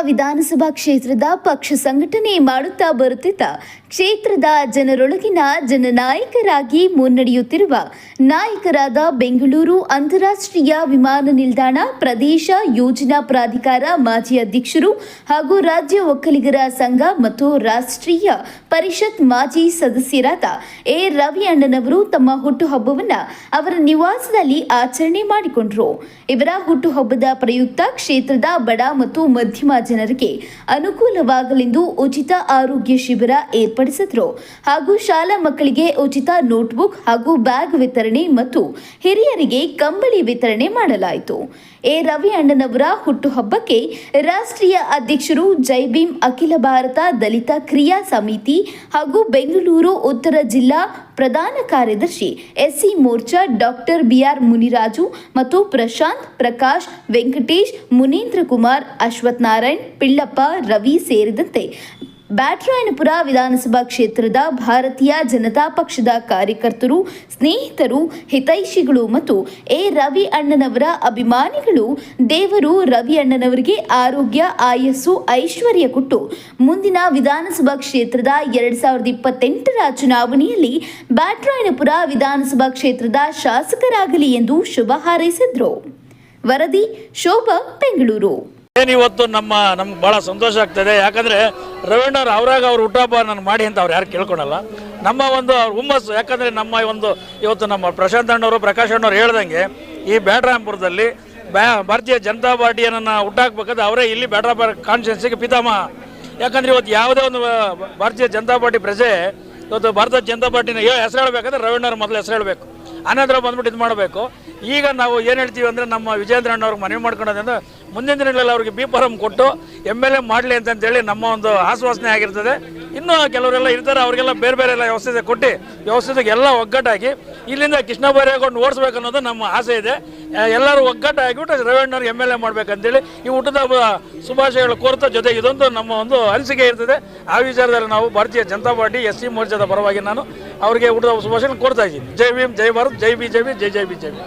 ವಿಧಾನಸಭಾ ಕ್ಷೇತ್ರದ ಪಕ್ಷ ಸಂಘಟನೆ ಮಾಡುತ್ತಾ ಬರುತ್ತಿದ್ದ ಕ್ಷೇತ್ರದ ಜನರೊಳಗಿನ ಜನನಾಯಕರಾಗಿ ಮುನ್ನಡೆಯುತ್ತಿರುವ ನಾಯಕರಾದ ಬೆಂಗಳೂರು ಅಂತಾರಾಷ್ಟ್ರೀಯ ವಿಮಾನ ನಿಲ್ದಾಣ ಪ್ರದೇಶ ಯೋಜನಾ ಪ್ರಾಧಿಕಾರ ಮಾಜಿ ಅಧ್ಯಕ್ಷರು ಹಾಗೂ ರಾಜ್ಯ ಒಕ್ಕಲಿಗರ ಸಂಘ ಮತ್ತು ರಾಷ್ಟ್ರೀಯ ಪರಿಷತ್ ಮಾಜಿ ಸದಸ್ಯರಾದ ಎ. ರವಿ ಅಣ್ಣನವರು ತಮ್ಮ ಹುಟ್ಟುಹಬ್ಬವನ್ನು ಅವರ ನಿವಾಸದಲ್ಲಿ ಆಚರಣೆ ಮಾಡಿಕೊಂಡರು. ಇವರ ಹುಟ್ಟುಹಬ್ಬದ ಪ್ರಯುಕ್ತ ಕ್ಷೇತ್ರದ ಬಡ ಮತ್ತು ಮಧ್ಯಮ ಜನರಿಗೆ ಅನುಕೂಲವಾಗಲೆಂದು ಉಚಿತ ಆರೋಗ್ಯ ಶಿಬಿರ ಏರ್ಪಡಿಸಿದ್ರು ಹಾಗೂ ಶಾಲಾ ಮಕ್ಕಳಿಗೆ ಉಚಿತ ನೋಟ್ಬುಕ್ ಹಾಗೂ ಬ್ಯಾಗ್ ವಿತರಣೆ ಮತ್ತು ಹಿರಿಯರಿಗೆ ಕಂಬಳಿ ವಿತರಣೆ ಮಾಡಲಾಯಿತು. ಎ. ರವಿ ಅಣ್ಣನವರ ಹುಟ್ಟುಹಬ್ಬಕ್ಕೆ ರಾಷ್ಟ್ರೀಯ ಅಧ್ಯಕ್ಷರು ಜೈಭೀಂ ಅಖಿಲ ಭಾರತ ದಲಿತ ಕ್ರಿಯಾ ಸಮಿತಿ ಹಾಗೂ ಬೆಂಗಳೂರು, ಉತ್ತರ ಜಿಲ್ಲಾ ಪ್ರಧಾನ ಕಾರ್ಯದರ್ಶಿ SC Morcha doctor B R Muniraju ಮತ್ತು ಪ್ರಶಾಂತ್ ಪ್ರಕಾಶ್, ವೆಂಕಟೇಶ್, ಮುನೀಂದ್ರ ಕುಮಾರ್ ಅಶ್ವಥ್ ನಾರಾಯಣ್, ಪಿಳ್ಳಪ್ಪ, ರವಿ ಸೇರಿದಂತೆ ಬ್ಯಾಟ್ರಾಯನಪುರ ವಿಧಾನಸಭಾ ಕ್ಷೇತ್ರದ ಭಾರತೀಯ ಜನತಾ ಪಕ್ಷದ ಕಾರ್ಯಕರ್ತರು, ಸ್ನೇಹಿತರು, ಹಿತೈಷಿಗಳು ಮತ್ತು ಎ. ರವಿ ಅಣ್ಣನವರ ಅಭಿಮಾನಿಗಳು ದೇವರು ರವಿ ಅಣ್ಣನವರಿಗೆ ಆರೋಗ್ಯ, ಆಯಸ್ಸು, ಐಶ್ವರ್ಯ ಕೊಟ್ಟು ಮುಂದಿನ ವಿಧಾನಸಭಾ ಕ್ಷೇತ್ರದ ಎರಡ್ ಸಾವಿರದ ಇಪ್ಪತ್ತೆಂಟರ ಚುನಾವಣೆಯಲ್ಲಿ ಬ್ಯಾಟ್ರಾಯನಪುರ ವಿಧಾನಸಭಾ ಕ್ಷೇತ್ರದ ಶಾಸಕರಾಗಲಿ ಎಂದು ಶುಭ ಹಾರೈಸಿದ್ರು. ವರದಿ, ಶೋಭಾ, ಬೆಂಗಳೂರು. ಏನು ಇವತ್ತು ನಮ್ಮ, ನಮ್ಗೆ ಭಾಳ ಸಂತೋಷ ಆಗ್ತದೆ. ಯಾಕಂದರೆ ರವೀಂದ್ರ ಅವರಾಗ ಅವ್ರ ಹುಟ್ಟುಹಬ್ಬ ನಾನು ಮಾಡಿ ಅಂತ ಅವ್ರು ಯಾರು ಕೇಳ್ಕೊಳಲ್ಲ. ನಮ್ಮ ಒಂದು ಅವ್ರ ಹುಮ್ಮಸ್ಸು, ಯಾಕಂದರೆ ನಮ್ಮ ಒಂದು ಇವತ್ತು ನಮ್ಮ ಪ್ರಶಾಂತ್ ಅಣ್ಣವರು, ಪ್ರಕಾಶ್ ಅಣ್ಣವ್ರು ಹೇಳ್ದಂಗೆ ಈ ಬ್ಯಾಡ್ರಾಂಪುರದಲ್ಲಿ ಬ್ಯಾ, ಭಾರತೀಯ ಜನತಾ ಪಾರ್ಟಿಯನ್ನು ಹುಟ್ಟಾಕ್ಬೇಕಾದ್ರೆ ಅವರೇ ಇಲ್ಲಿ ಬ್ಯಾಡ್ರಾ ಕಾನ್ಸ್ಟಿಟ್ಯೂನ್ಸಿಗೆ ಪಿತಾಮಹ. ಯಾಕಂದರೆ ಇವತ್ತು ಯಾವುದೇ ಒಂದು ಭಾರತೀಯ ಜನತಾ ಪಾರ್ಟಿ ಪ್ರಜೆ ಇವತ್ತು ಭಾರತ ಜನತಾ ಪಾರ್ಟಿನ ಹೆಸರು ಹೇಳಬೇಕಂದ್ರೆ ರವೀಂದ್ರ ಮೊದಲು ಹೆಸರು ಹೇಳಬೇಕು. ಅನಂತರ ಬಂದ್ಬಿಟ್ಟು ಇದು ಮಾಡಬೇಕು. ಈಗ ನಾವು ಏನು ಹೇಳ್ತೀವಿ ಅಂದರೆ ನಮ್ಮ ವಿಜೇಂದ್ರ ಅಣ್ಣವ್ರಿಗೆ ಮನವಿ ಮಾಡ್ಕೊಳ್ಳೋದ್ರಿಂದ ಮುಂದಿನ ದಿನಗಳಲ್ಲಿ ಅವ್ರಿಗೆ ಬಿ ಫಾರಂ ಕೊಟ್ಟು ಎಂ ಎಲ್ ಎ ಮಾಡಲಿ ಅಂತಂತೇಳಿ ನಮ್ಮ ಒಂದು ಆಶ್ವಾಸನೆ ಆಗಿರ್ತದೆ. ಇನ್ನೂ ಕೆಲವರೆಲ್ಲ ಇರ್ತಾರೆ, ಅವರಿಗೆಲ್ಲ ಬೇರೆ ಬೇರೆ ಎಲ್ಲ ವ್ಯವಸ್ಥೆ ಕೊಟ್ಟು ವ್ಯವಸ್ಥೆಗೆ ಎಲ್ಲ ಒಗ್ಗಟ್ಟಾಗಿ ಇಲ್ಲಿಂದ ಕೃಷ್ಣ ಬೈರೇಗೌಡ ಓಡಿಸ್ಬೇಕು ಅನ್ನೋದು ನಮ್ಮ ಆಸೆ ಇದೆ. ಎಲ್ಲರೂ ಒಗ್ಗಟ್ಟಾಗಿಬಿಟ್ಟು ರವೀಂದ್ರವ್ರು ಎಂ ಎಲ್ ಎ ಮಾಡ್ಬೇಕಂತೇಳಿ ಈ ಹಬ್ಬ ಶುಭಾಶಯಗಳು ಕೋರ್ತಾ ಜೊತೆ ಇದೊಂದು ನಮ್ಮ ಒಂದು ಅನಿಸಿಕೆ ಇರ್ತದೆ. ಆ ವಿಚಾರದಲ್ಲಿ ನಾವು ಭಾರತೀಯ ಜನತಾ ಪಾರ್ಟಿ, ಎಸ್ ಸಿ ಮೋರ್ಚಾದ ಪರವಾಗಿ ನಾನು ಅವರಿಗೆ ಊಟದ ಹಬ್ಬ ಶುಭಾಶಯ ಕೋರ್ತಾ ಇದ್ದೀನಿ. ಜೈ ಭೀಮ್, ಜೈ ಭಾರತ್, ಜೈ ಬಿ ಜೈ ಬಿ, ಜೈ ಜೈ ಬಿ ಜೈ ಬಿ.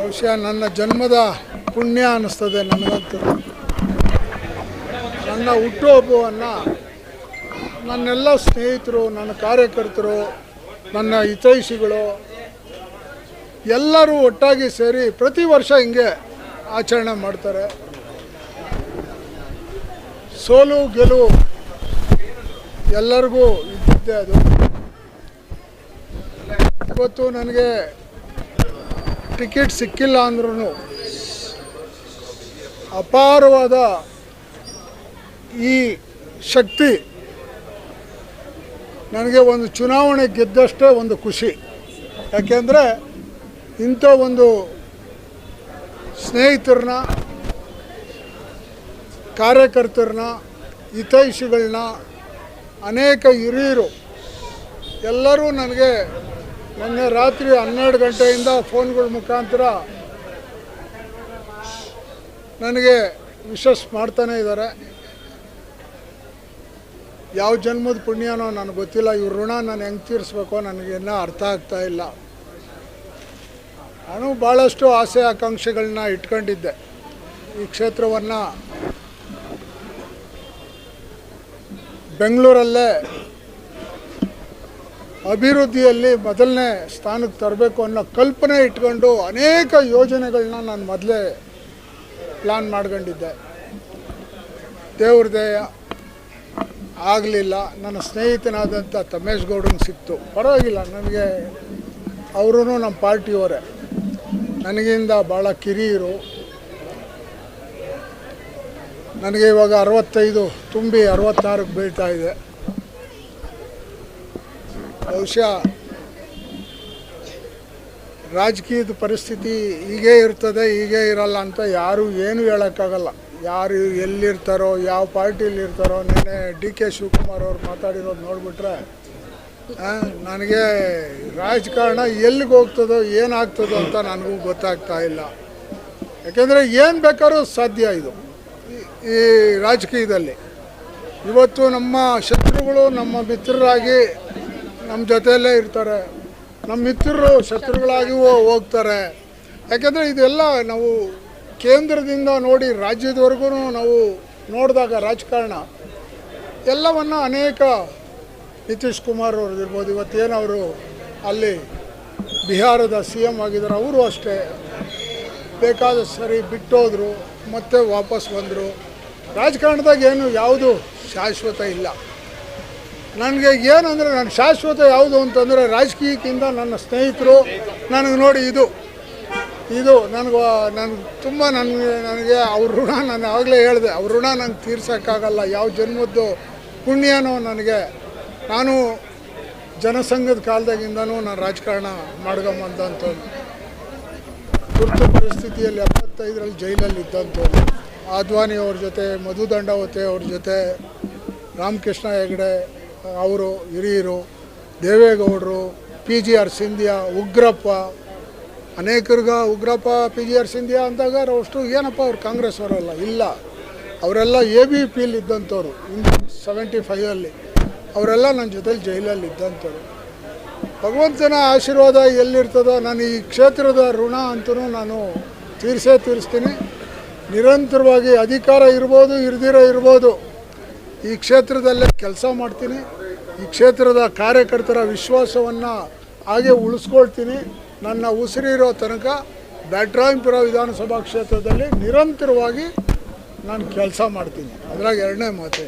ಬಹುಶಃ ನನ್ನ ಜನ್ಮದ ಪುಣ್ಯ ಅನ್ನಿಸ್ತದೆ ನನಗಂತೂ ನನ್ನ ಹುಟ್ಟುಹಬ್ಬವನ್ನು ನನ್ನೆಲ್ಲ ಸ್ನೇಹಿತರು, ನನ್ನ ಕಾರ್ಯಕರ್ತರು, ನನ್ನ ಹಿತೈಷಿಗಳು, ಎಲ್ಲರೂ ಒಟ್ಟಾಗಿ ಸೇರಿ ಪ್ರತಿ ವರ್ಷ ಹಿಂಗೆ ಆಚರಣೆ ಮಾಡ್ತಾರೆ. ಸೋಲು, ಗೆಲುವು ಎಲ್ಲರಿಗೂ ಇದ್ದಿದ್ದೆ ಅದು. ಇವತ್ತು ನನಗೆ ಟಿಕೆಟ್ ಸಿಕ್ಕಿಲ್ಲ ಅಂದ್ರೂ ಅಪಾರವಾದ ಈ ಶಕ್ತಿ ನನಗೆ ಒಂದು ಚುನಾವಣೆ ಗೆದ್ದಷ್ಟೇ ಒಂದು ಖುಷಿ. ಯಾಕೆಂದರೆ ಇಂಥ ಒಂದು ಸ್ನೇಹಿತರನ್ನ, ಕಾರ್ಯಕರ್ತರನ್ನ, ಹಿತೈಷಿಗಳನ್ನ ಅನೇಕ ಹಿರಿಯರು ಎಲ್ಲರೂ ನನಗೆ ನಿನ್ನೆ ರಾತ್ರಿ ಹನ್ನೆರಡು ಗಂಟೆಯಿಂದ ಫೋನ್ಗಳ ಮುಖಾಂತರ ನನಗೆ ವಿಶಸ್ ಮಾಡ್ತಾನೇ ಇದ್ದಾರೆ. ಯಾವ ಜನ್ಮದ ಪುಣ್ಯನೋ ನನಗೆ ಗೊತ್ತಿಲ್ಲ, ಇವ್ರ ಋಣ ನಾನು ಹೆಂಗೆ ತೀರಿಸ್ಬೇಕೋ ನನಗೇನೋ ಅರ್ಥ ಆಗ್ತಾ ಇಲ್ಲ. ನಾನು ಭಾಳಷ್ಟು ಆಸೆ ಆಕಾಂಕ್ಷೆಗಳನ್ನ ಇಟ್ಕೊಂಡಿದ್ದೆ. ಈ ಕ್ಷೇತ್ರವನ್ನು ಬೆಂಗಳೂರಲ್ಲೇ ಅಭಿವೃದ್ಧಿಯಲ್ಲಿ ಮೊದಲನೇ ಸ್ಥಾನಕ್ಕೆ ತರಬೇಕು ಅನ್ನೋ ಕಲ್ಪನೆ ಇಟ್ಕೊಂಡು ಅನೇಕ ಯೋಜನೆಗಳನ್ನ ನಾನು ಮೊದಲೇ ಪ್ಲ್ಯಾನ್ ಮಾಡ್ಕೊಂಡಿದ್ದೆ. ದೇವ್ರ ದಯ ಆಗಲಿಲ್ಲ. ನನ್ನ ಸ್ನೇಹಿತನಾದಂಥ ತಮೇಶ್ ಗೌಡನ ಸಿಕ್ತು. ಪರವಾಗಿಲ್ಲ, ನನಗೆ ಅವರೂ ನಮ್ಮ ಪಾರ್ಟಿಯವರೇ. ನನಗಿಂದ ಭಾಳ ಕಿರಿಯರು. ನನಗೆ ಇವಾಗ ಅರವತ್ತೈದು, ತುಂಬಿ ಅರವತ್ತಾರಕ್ಕೆ ಬೀಳ್ತಾ ಇದೆ. ಬಹುಶಃ ರಾಜಕೀಯದ ಪರಿಸ್ಥಿತಿ ಹೀಗೇ ಇರ್ತದೆ, ಹೀಗೇ ಇರಲ್ಲ ಅಂತ ಯಾರೂ ಏನೂ ಹೇಳೋಕ್ಕಾಗಲ್ಲ. ಯಾರು ಎಲ್ಲಿರ್ತಾರೋ, ಯಾವ ಪಾರ್ಟಿಲಿ ಇರ್ತಾರೋ, ನಿನ್ನೆ ಡಿ ಕೆ ಶಿವಕುಮಾರ್ ಅವ್ರು ಮಾತಾಡಿರೋದು ನೋಡಿಬಿಟ್ರೆ ನನಗೆ ರಾಜಕಾರಣ ಎಲ್ಲಿಗೆ ಹೋಗ್ತದೋ, ಏನಾಗ್ತದೋ ಅಂತ ನನಗೂ ಗೊತ್ತಾಗ್ತಾ ಇಲ್ಲ. ಯಾಕೆಂದರೆ ಏನು ಬೇಕಾದ್ರೂ ಸಾಧ್ಯ ಇದು, ಈ- ರಾಜಕೀಯದಲ್ಲಿ. ಇವತ್ತು ನಮ್ಮ ಶತ್ರುಗಳು ನಮ್ಮ ಮಿತ್ರರಾಗಿ ನಮ್ಮ ಜೊತೆಯಲ್ಲೇ ಇರ್ತಾರೆ. ನಮ್ಮ ಮಿತ್ರರು ಶತ್ರುಗಳಾಗಿ ಹೋಗ್ತಾರೆ. ಯಾಕೆಂದರೆ ಇದೆಲ್ಲ ನಾವು ಕೇಂದ್ರದಿಂದ ನೋಡಿ ರಾಜ್ಯದವರೆಗೂ ನಾವು ನೋಡಿದಾಗ ರಾಜಕಾರಣ, ಎಲ್ಲವನ್ನ ಅನೇಕ ನಿತೀಶ್ ಕುಮಾರ್ ಅವ್ರದ್ದು ಇರ್ಬೋದು, ಇವತ್ತೇನು ಅವರು ಅಲ್ಲಿ ಬಿಹಾರದ ಸಿ ಎಂ ಆಗಿದ್ದಾರೆ, ಅವರು ಅಷ್ಟೇ. ಬೇಕಾದ ಸರಿ ಬಿಟ್ಟೋದ್ರು, ಮತ್ತೆ ವಾಪಸ್ ಬಂದರು. ರಾಜಕಾರಣದಾಗ ಏನು ಯಾವುದು ಶಾಶ್ವತ ಇಲ್ಲ. ನನಗೆ ಏನಂದರೆ ನನ್ನ ಶಾಶ್ವತ ಯಾವುದು ಅಂತಂದರೆ, ರಾಜಕೀಯಕ್ಕಿಂತ ನನ್ನ ಸ್ನೇಹಿತರು ನನಗೆ ನೋಡಿ ಇದು. ಇದು ನನಗೆ ನನಗೆ ತುಂಬ ನನಗೆ ನನಗೆ ಅವ್ರ ಋಣ ನಾನು ಆಗಲೇ ಹೇಳಿದೆ. ಅವ್ರ ಋಣ ನಂಗೆ ತೀರ್ಸೋಕ್ಕಾಗಲ್ಲ. ಯಾವ ಜನ್ಮದ್ದು ಪುಣ್ಯನೋ ನನಗೆ. ನಾನು ಜನಸಂಘದ ಕಾಲದಾಗಿಂದನೂ ನಾನು ರಾಜಕಾರಣ ಮಾಡ್ಕೊಂಬಂದಂಥದ್ದು ತುರ್ತು ಪರಿಸ್ಥಿತಿಯಲ್ಲಿ ಎಪ್ಪತ್ತೈದರಲ್ಲಿ ಜೈಲಲ್ಲಿ ಇದ್ದಂಥದ್ದು ಆದ್ವಾನಿ ಅವ್ರ ಜೊತೆ, ಮಧು ದಂಡಾವತಿ ಅವ್ರ ಜೊತೆ, ರಾಮಕೃಷ್ಣ ಹೆಗಡೆ, ಅವರು ಹಿರಿಯರು, ದೇವೇಗೌಡರು, P G R Scindia, Ugrappa ಅನೇಕರ್ಗ Ugrappa P G R Scindia ಅಂದಾಗ ಅಷ್ಟು ಏನಪ್ಪ ಅವ್ರು ಕಾಂಗ್ರೆಸ್ ಅವರಲ್ಲ? ಇಲ್ಲ. ಅವರೆಲ್ಲ ಎ ಬಿ ಪಿಲಿ ಇದ್ದಂಥವ್ರು ಇಂದು ಸೆವೆಂಟಿ ಫೈವಲ್ಲಿ ಅವರೆಲ್ಲ ನನ್ನ ಜೊತೇಲಿ ಜೈಲಲ್ಲಿ ಇದ್ದಂಥವ್ರು. ಭಗವಂತನ ಆಶೀರ್ವಾದ ಎಲ್ಲಿರ್ತದೋ, ನಾನು ಈ ಕ್ಷೇತ್ರದ ಋಣ ಅಂತೂ ನಾನು ತೀರಿಸೇ ತೀರಿಸ್ತೀನಿ. ನಿರಂತರವಾಗಿ ಅಧಿಕಾರ ಇರ್ಬೋದು ಇರ್ದಿರೋ ಇರ್ಬೋದು. ಈ ಕ್ಷೇತ್ರದಲ್ಲೇ ಕೆಲಸ ಮಾಡ್ತೀನಿ. ಈ ಕ್ಷೇತ್ರದ ಕಾರ್ಯಕರ್ತರ ವಿಶ್ವಾಸವನ್ನು ಹಾಗೆ ಉಳಿಸ್ಕೊಳ್ತೀನಿ. ನನ್ನ ಉಸಿರಿರೋ ತನಕ ಬ್ಯಾಟ್ರಾಯಂಪುರ ವಿಧಾನಸಭಾ ಕ್ಷೇತ್ರದಲ್ಲಿ ನಿರಂತರವಾಗಿ ನಾನು ಕೆಲಸ ಮಾಡ್ತೀನಿ. ಅದ್ರಾಗ ಎರಡನೇ ಮಾತೇ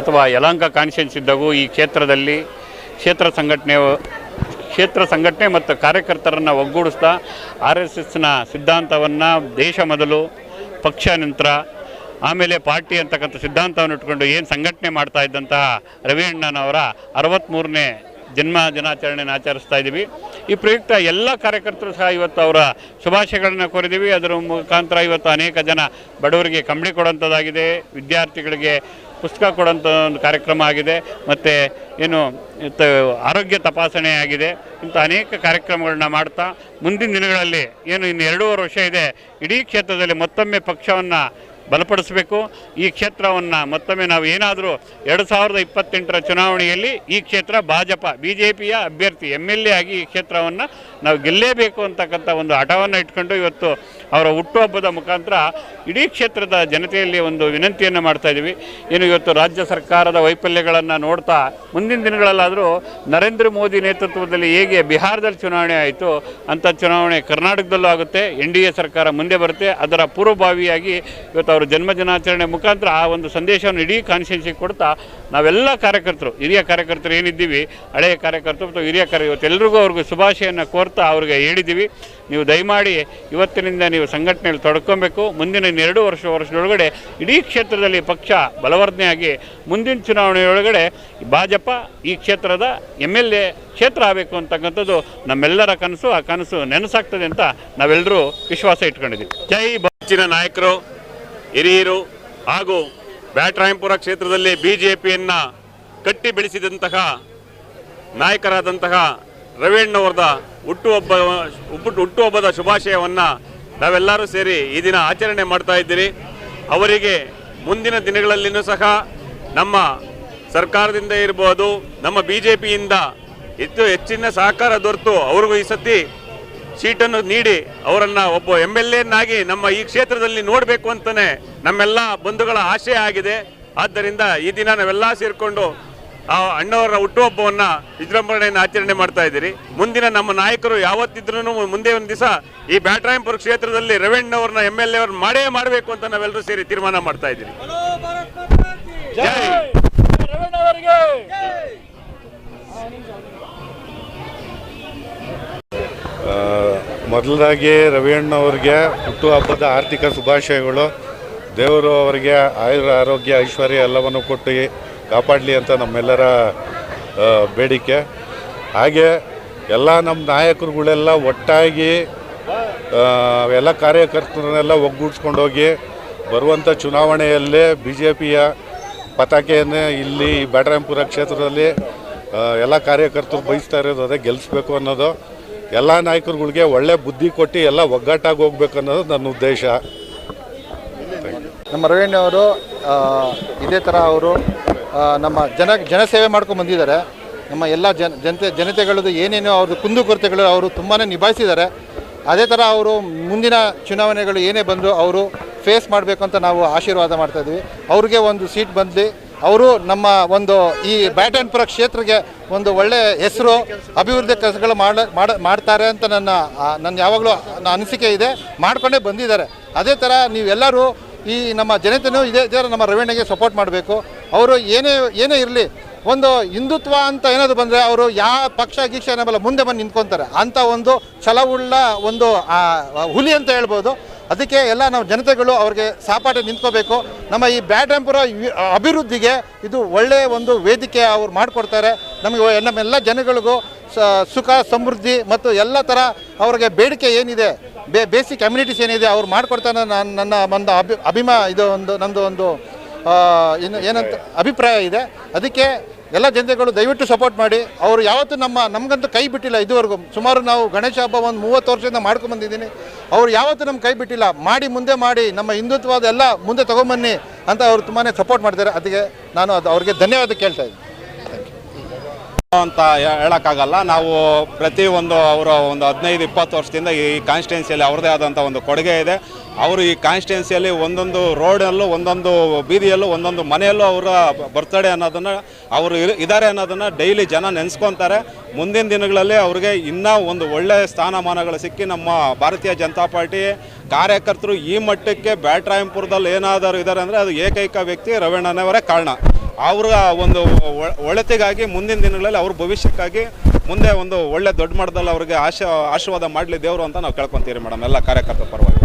ಅಥವಾ ಯಲಾಂಕ ಕಾನ್ಶಿಯನ್ಸ್ ಇದ್ದಾಗೂ ಈ ಕ್ಷೇತ್ರದಲ್ಲಿ ಕ್ಷೇತ್ರ ಸಂಘಟನೆ ಕ್ಷೇತ್ರ ಸಂಘಟನೆ ಮತ್ತು ಕಾರ್ಯಕರ್ತರನ್ನು ಒಗ್ಗೂಡಿಸ್ತಾ ಆರ್ ಎಸ್ ಎಸ್ನ ಸಿದ್ಧಾಂತವನ್ನು ದೇಶ ಮೊದಲು, ಪಕ್ಷ ನಂತರ, ಆಮೇಲೆ ಪಾರ್ಟಿ ಅಂತಕ್ಕಂಥ ಸಿದ್ಧಾಂತವನ್ನು ಇಟ್ಕೊಂಡು ಏನು ಸಂಘಟನೆ ಮಾಡ್ತಾ ಇದ್ದಂತಹ ರವಿ ಅಣ್ಣನವರ ಅರವತ್ತ್ಮೂರನೇ ಜನ್ಮ ದಿನಾಚರಣೆಯನ್ನು ಆಚರಿಸ್ತಾ ಇದ್ದೀವಿ ಈ ಪ್ರಯುಕ್ತ ಎಲ್ಲ ಕಾರ್ಯಕರ್ತರು ಸಹ ಇವತ್ತು ಅವರ ಶುಭಾಶಯಗಳನ್ನು ಕೋರಿದ್ದೀವಿ ಅದರ ಮುಖಾಂತರ ಇವತ್ತು ಅನೇಕ ಜನ ಬಡವರಿಗೆ ಕಂಬಳಿ ಕೊಡುವಂಥದ್ದಾಗಿದೆ ವಿದ್ಯಾರ್ಥಿಗಳಿಗೆ ಪುಸ್ತಕ ಕೊಡುವಂಥ ಒಂದು ಕಾರ್ಯಕ್ರಮ ಆಗಿದೆ. ಮತ್ತು ಏನು ಆರೋಗ್ಯ ತಪಾಸಣೆ ಆಗಿದೆ. ಇಂಥ ಅನೇಕ ಕಾರ್ಯಕ್ರಮಗಳನ್ನ ಮಾಡ್ತಾ ಮುಂದಿನ ದಿನಗಳಲ್ಲಿ ಏನು ಇನ್ನು ಎರಡೂವರೆ ವರ್ಷ ಇದೆ. ಇಡೀ ಕ್ಷೇತ್ರದಲ್ಲಿ ಮತ್ತೊಮ್ಮೆ ಪಕ್ಷವನ್ನು ಬಲಪಡಿಸಬೇಕು. ಈ ಕ್ಷೇತ್ರವನ್ನು ಮತ್ತೊಮ್ಮೆ ನಾವು ಏನಾದರೂ ಎರಡು ಸಾವಿರದ ಇಪ್ಪತ್ತೆಂಟರ ಚುನಾವಣೆಯಲ್ಲಿ ಈ ಕ್ಷೇತ್ರ ಭಾಜಪ ಬಿ ಜೆ ಪಿಯ ಅಭ್ಯರ್ಥಿ, ಎಂ ಎಲ್ ಎ ಆಗಿ ಈ ಕ್ಷೇತ್ರವನ್ನು ನಾವು ಗೆಲ್ಲೇಬೇಕು ಅಂತಕ್ಕಂಥ ಒಂದು ಹಠವನ್ನು ಇಟ್ಕೊಂಡು ಇವತ್ತು ಅವರ ಹುಟ್ಟುಹಬ್ಬದ ಮುಖಾಂತರ ಇಡೀ ಕ್ಷೇತ್ರದ ಜನತೆಯಲ್ಲಿ ಒಂದು ವಿನಂತಿಯನ್ನು ಮಾಡ್ತಾ ಇದ್ದೀವಿ ಏನು ಇವತ್ತು ರಾಜ್ಯ ಸರ್ಕಾರದ ವೈಫಲ್ಯಗಳನ್ನು ನೋಡ್ತಾ ಮುಂದಿನ ದಿನಗಳಲ್ಲಾದರೂ ನರೇಂದ್ರ ಮೋದಿ ನೇತೃತ್ವದಲ್ಲಿ ಹೇಗೆ ಬಿಹಾರದಲ್ಲಿ ಚುನಾವಣೆ ಆಯಿತು, ಅಂಥ ಚುನಾವಣೆ ಕರ್ನಾಟಕದಲ್ಲೂ ಆಗುತ್ತೆ, ಎನ್ ಡಿ ಎ ಸರ್ಕಾರ ಮುಂದೆ ಬರುತ್ತೆ, ಅದರ ಪೂರ್ವಭಾವಿಯಾಗಿ ಇವತ್ತು ಅವರ ಜನ್ಮ ದಿನಾಚರಣೆ ಮುಖಾಂತರ ಆ ಒಂದು ಸಂದೇಶವನ್ನು ಇಡೀ ಕಾನ್ಸ್ಟಿಟ್ಯೂನ್ಸಿಗೆ ಕೊಡ್ತಾ ನಾವೆಲ್ಲ ಕಾರ್ಯಕರ್ತರು, ಹಿರಿಯ ಕಾರ್ಯಕರ್ತರು ಏನಿದ್ದೀವಿ, ಹಳೆಯ ಕಾರ್ಯಕರ್ತರು ಮತ್ತು ಹಿರಿಯ ಕಾರ್ಯ ಇವತ್ತೆಲ್ಲರಿಗೂ ಅವ್ರಿಗೆ ಶುಭಾಶಯನ್ನು ಕೋರ್ತಾ ಅವ್ರಿಗೆ ಹೇಳಿದ್ದೀವಿ. ನೀವು ದಯಮಾಡಿ ಇವತ್ತಿನಿಂದ ನೀವು ಸಂಘಟನೆಯಲ್ಲಿ ತೊಡ್ಕೊಬೇಕು. ಮುಂದಿನ ಇನ್ನೆರಡು ವರ್ಷ, ವರ್ಷದೊಳಗಡೆ ಇಡೀ ಕ್ಷೇತ್ರದಲ್ಲಿ ಪಕ್ಷ ಬಲವರ್ಧನೆಯಾಗಿ ಮುಂದಿನ ಚುನಾವಣೆಯೊಳಗಡೆ ಭಾಜಪ ಈ ಕ್ಷೇತ್ರದ ಎಂ ಎಲ್ ಎ ಕ್ಷೇತ್ರ ಆಗಬೇಕು ಅಂತಕ್ಕಂಥದ್ದು ನಮ್ಮೆಲ್ಲರ ಕನಸು. ಆ ಕನಸು ನೆನಸಾಗ್ತದೆ ಅಂತ ನಾವೆಲ್ಲರೂ ವಿಶ್ವಾಸ ಇಟ್ಕೊಂಡಿದ್ದೀವಿ. ಜೈ ಹೆಚ್ಚಿನ ನಾಯಕರು ಹಿರಿಯರು ಹಾಗೂ ಬ್ಯಾಟರಾಯಂಪುರ ಕ್ಷೇತ್ರದಲ್ಲಿ ಬಿಜೆಪಿಯನ್ನ ಕಟ್ಟಿ ಬೆಳೆಸಿದಂತಹ ನಾಯಕರಾದಂತಹ ರವಿಯಣ್ಣವ್ರದ ಹುಟ್ಟುಹಬ್ಬ, ಹುಟ್ಟು, ಹುಟ್ಟುಹಬ್ಬದ ಶುಭಾಶಯವನ್ನು ನಾವೆಲ್ಲರೂ ಸೇರಿ ಈ ದಿನ ಆಚರಣೆ ಮಾಡ್ತಾ ಇದ್ದೀರಿ. ಅವರಿಗೆ ಮುಂದಿನ ದಿನಗಳಲ್ಲಿನೂ ಸಹ ನಮ್ಮ ಸರ್ಕಾರದಿಂದ ಇರ್ಬೋದು, ನಮ್ಮ ಬಿ ಜೆ ಪಿಯಿಂದ ಹೆಚ್ಚು ಹೆಚ್ಚಿನ ಸಹಕಾರ ದೊರೆತು. ಅವ್ರಿಗೂ ಈ ಸತಿ ಸೀಟನ್ನು ನೀಡಿ ಅವರನ್ನು ಒಬ್ಬ ಎಂ ಎಲ್ ಎನ್ನಾಗಿ ನಮ್ಮ ಈ ಕ್ಷೇತ್ರದಲ್ಲಿ ನೋಡಬೇಕು ಅಂತಲೇ ನಮ್ಮೆಲ್ಲ ಬಂಧುಗಳ ಆಶಯ ಆಗಿದೆ. ಆದ್ದರಿಂದ ಈ ದಿನ ನಾವೆಲ್ಲ ಸೇರಿಕೊಂಡು ಆ ಅಣ್ಣವರ ಹುಟ್ಟುಹಬ್ಬವನ್ನು ವಿಜೃಂಭಣೆಯನ್ನು ಆಚರಣೆ ಮಾಡ್ತಾ ಇದ್ದೀರಿ. ಮುಂದಿನ ನಮ್ಮ ನಾಯಕರು ಯಾವತ್ತಿದ್ರೂ ಮುಂದೆ ಒಂದು ದಿವಸ ಈ ಬ್ಯಾಟ್ರಾಯಂಪುರ ಕ್ಷೇತ್ರದಲ್ಲಿ ರವಣ್ಣವ್ರನ್ನ ಎಂ ಎಲ್ ಎ ಅವ್ರನ್ನ ಮಾಡೇ ಮಾಡಬೇಕು ಅಂತ ನಾವೆಲ್ಲರೂ ಸೇರಿ ತೀರ್ಮಾನ ಮಾಡ್ತಾ ಇದ್ದೀರಿ. ಜೈ. ಮೊದಲದಾಗಿ ರವಿಯಣ್ಣವ್ರಿಗೆ ಹುಟ್ಟುಹಬ್ಬದ ಆರ್ಥಿಕ ಶುಭಾಶಯಗಳು. ದೇವರು ಅವರಿಗೆ ಆಯುರ ಆರೋಗ್ಯ, ಐಶ್ವರ್ಯ ಎಲ್ಲವನ್ನು ಕೊಟ್ಟು ಕಾಪಾಡಲಿ ಅಂತ ನಮ್ಮೆಲ್ಲರ ಬೇಡಿಕೆ. ಹಾಗೆ ಎಲ್ಲ ನಮ್ಮ ನಾಯಕರುಗಳೆಲ್ಲ ಒಟ್ಟಾಗಿ ಎಲ್ಲ ಕಾರ್ಯಕರ್ತರನ್ನೆಲ್ಲ ಒಗ್ಗೂಡಿಸ್ಕೊಂಡೋಗಿ ಬರುವಂಥ ಚುನಾವಣೆಯಲ್ಲಿ ಬಿ ಜೆ ಪಿಯ ಪತಾಕೆಯನ್ನೇ ಇಲ್ಲಿ ಬ್ಯಾಟರಾಯಂಪುರ ಕ್ಷೇತ್ರದಲ್ಲಿ ಎಲ್ಲ ಕಾರ್ಯಕರ್ತರು ಬಯಸ್ತಾ ಇರೋದು ಅದೇ ಗೆಲ್ಲಿಸ್ಬೇಕು ಅನ್ನೋದು. ಎಲ್ಲ ನಾಯಕರುಗಳಿಗೆ ಒಳ್ಳೆ ಬುದ್ಧಿ ಕೊಟ್ಟು ಎಲ್ಲ ಒಗ್ಗಟ್ಟಾಗಿ ಹೋಗ್ಬೇಕು ಅನ್ನೋದು ನನ್ನ ಉದ್ದೇಶ. ನಮ್ಮ ಅರವಿಂದ್ ಅವರು ಇದೇ ಥರ ಅವರು ನಮ್ಮ ಜನ, ಜನಸೇವೆ ಮಾಡ್ಕೊಂಡು ಬಂದಿದ್ದಾರೆ. ನಮ್ಮ ಎಲ್ಲ ಜನ, ಜನತೆ, ಜನತೆಗಳದ್ದು ಏನೇನು ಅವ್ರದ್ದು ಕುಂದುಕೊರತೆಗಳು ಅವರು ತುಂಬಾ ನಿಭಾಯಿಸಿದ್ದಾರೆ. ಅದೇ ಥರ ಅವರು ಮುಂದಿನ ಚುನಾವಣೆಗಳು ಏನೇ ಬಂದರೂ ಅವರು ಫೇಸ್ ಮಾಡಬೇಕು ಅಂತ ನಾವು ಆಶೀರ್ವಾದ ಮಾಡ್ತಾ ಇದ್ವಿ ಅವ್ರಿಗೆ ಒಂದು ಸೀಟ್ ಬಂದು ಅವರು ನಮ್ಮ ಒಂದು ಈ ಬ್ಯಾಟನ್ಪುರ ಕ್ಷೇತ್ರಕ್ಕೆ ಒಂದು ಒಳ್ಳೆ ಹೆಸರು, ಅಭಿವೃದ್ಧಿ ಕೆಲಸಗಳು ಮಾಡ, ಮಾಡ- ಮಾಡ್ತಾರೆ ಅಂತ ನನ್ನ ನನ್ನ ಯಾವಾಗಲೂ ಅನಿಸಿಕೆ ಇದೆ. ಮಾಡ್ಕೊಂಡೇ ಬಂದಿದ್ದಾರೆ. ಅದೇ ಥರ ನೀವೆಲ್ಲರೂ ಈ ನಮ್ಮ ಜನತೆನೂ ಇದೇ ಇದೇ ಥರ ನಮ್ಮ ರವೀಣಗೆ ಸಪೋರ್ಟ್ ಮಾಡಬೇಕು. ಅವರು ಏನೇ ಏನೇ ಇರಲಿ, ಒಂದು ಹಿಂದುತ್ವ ಅಂತ ಏನಾದರೂ ಬಂದರೆ ಅವರು ಯಾವ ಪಕ್ಷ ಗೀಕ್ಷ ಏನಬಲ್ಲ ಮುಂದೆ ಬಂದು ನಿಂತ್ಕೊತಾರೆ. ಅಂಥ ಒಂದು ಛಲವುಳ್ಳ ಒಂದು ಹುಲಿ ಅಂತ ಹೇಳ್ಬೋದು. ಅದಕ್ಕೆ ಎಲ್ಲ ನಾವು ಜನತೆಗಳು ಅವ್ರಿಗೆ ಸಾಪಾಟ ನಿಂತ್ಕೋಬೇಕು. ನಮ್ಮ ಈ ಬ್ಯಾಟಂಪುರ ಅಭಿವೃದ್ಧಿಗೆ ಇದು ಒಳ್ಳೆಯ ಒಂದು ವೇದಿಕೆ ಅವ್ರು ಮಾಡಿಕೊಡ್ತಾರೆ. ನಮಗೆ ನಮ್ಮೆಲ್ಲ ಜನಗಳಿಗೂ ಸುಖ, ಸಮೃದ್ಧಿ ಮತ್ತು ಎಲ್ಲ ಥರ ಅವ್ರಿಗೆ ಬೇಡಿಕೆ ಏನಿದೆ, ಬೇ, ಬೇಸಿಕ್ ಕಮ್ಯುನಿಟೀಸ್ ಏನಿದೆ ಅವ್ರು ಮಾಡಿಕೊಡ್ತಾನೆ ನಾನು, ನನ್ನ ಒಂದು ಅಭಿ, ಅಭಿಮಾ, ಇದು ಒಂದು, ನಂದು ಒಂದು ಏನು ಏನಂತ, ಅಭಿಪ್ರಾಯ ಇದೆ. ಅದಕ್ಕೆ ಎಲ್ಲ ಜನತೆಗಳು ದಯವಿಟ್ಟು ಸಪೋರ್ಟ್ ಮಾಡಿ. ಅವರು ಯಾವತ್ತೂ ನಮ್ಮ, ನಮಗಂತೂ ಕೈ ಬಿಟ್ಟಿಲ್ಲ ಇದುವರೆಗೂ. ಸುಮಾರು ನಾವು ಗಣೇಶ ಹಬ್ಬ ಒಂದು ಮೂವತ್ತು ವರ್ಷದಿಂದ ಮಾಡ್ಕೊಂಬಂದಿದ್ದೀನಿ ಅವ್ರು ಯಾವತ್ತೂ ನಮ್ಮ ಕೈ ಬಿಟ್ಟಿಲ್ಲ. ಮಾಡಿ ಮುಂದೆ ಮಾಡಿ, ನಮ್ಮ ಹಿಂದುತ್ವದ ಎಲ್ಲ ಮುಂದೆ ತೊಗೊಂಬನ್ನಿ ಅಂತ ಅವರು ತುಂಬಾ ಸಪೋರ್ಟ್ ಮಾಡಿದ್ದಾರೆ ಅದಕ್ಕೆ ನಾನು ಅದು ಅವ್ರಿಗೆ ಧನ್ಯವಾದ ಕೇಳ್ತಾ ಇದ್ದೀನಿ. ಅಂತ ಹೇಳೋಕ್ಕಾಗಲ್ಲ. ನಾವು ಪ್ರತಿ ಒಂದು ಅವರ ಒಂದು ಹದಿನೈದು, ಇಪ್ಪತ್ತು ವರ್ಷದಿಂದ ಈ ಕಾನ್ಸ್ಟಿಟ್ಯೂನ್ಸಿಯಲ್ಲಿ ಅವ್ರದೇ ಆದಂಥ ಒಂದು ಕೊಡುಗೆ ಇದೆ. ಅವರು ಈ ಕಾನ್ಸ್ಟಿಟ್ಯೂನ್ಸಿಯಲ್ಲಿ ಒಂದೊಂದು ರೋಡಲ್ಲೂ, ಒಂದೊಂದು ಬೀದಿಯಲ್ಲೂ, ಒಂದೊಂದು ಮನೆಯಲ್ಲೂ ಅವರ ಬರ್ತ್ಡೇ ಅನ್ನೋದನ್ನು ಅವರು ಇದ್ದಾರೆ ಅನ್ನೋದನ್ನು ಡೈಲಿ ಜನ ನೆನೆಸ್ಕೊತಾರೆ. ಮುಂದಿನ ದಿನಗಳಲ್ಲಿ ಅವ್ರಿಗೆ ಇನ್ನೂ ಒಂದು ಒಳ್ಳೆಯ ಸ್ಥಾನಮಾನಗಳು ಸಿಕ್ಕಿ ನಮ್ಮ ಭಾರತೀಯ ಜನತಾ ಪಾರ್ಟಿ ಕಾರ್ಯಕರ್ತರು ಈ ಮಟ್ಟಕ್ಕೆ ಬ್ಯಾಟ್ರಾಯಂಪುರದಲ್ಲಿ ಏನಾದರೂ ಇದ್ದಾರೆ ಅಂದರೆ ಅದು ಏಕೈಕ ವ್ಯಕ್ತಿ ರವೀಣನವರೇ ಕಾರಣ. ಅವರ ಒಂದು ಒಳತೆಗಾಗಿ ಮುಂದಿನ ದಿನಗಳಲ್ಲಿ ಅವ್ರ ಭವಿಷ್ಯಕ್ಕಾಗಿ ಮುಂದೆ ಒಂದು ಒಳ್ಳೆ ದೊಡ್ಡ ಮಟ್ಟದಲ್ಲಿ ಅವ್ರಿಗೆ ಆಶ, ಆಶೀರ್ವಾದ ಮಾಡಲಿ ದೇವರು ಅಂತ ನಾವು ಕೇಳ್ಕೊತೀವಿ ಮೇಡಮ್, ಎಲ್ಲ ಕಾರ್ಯಕರ್ತರ ಪರವಾಗಿ.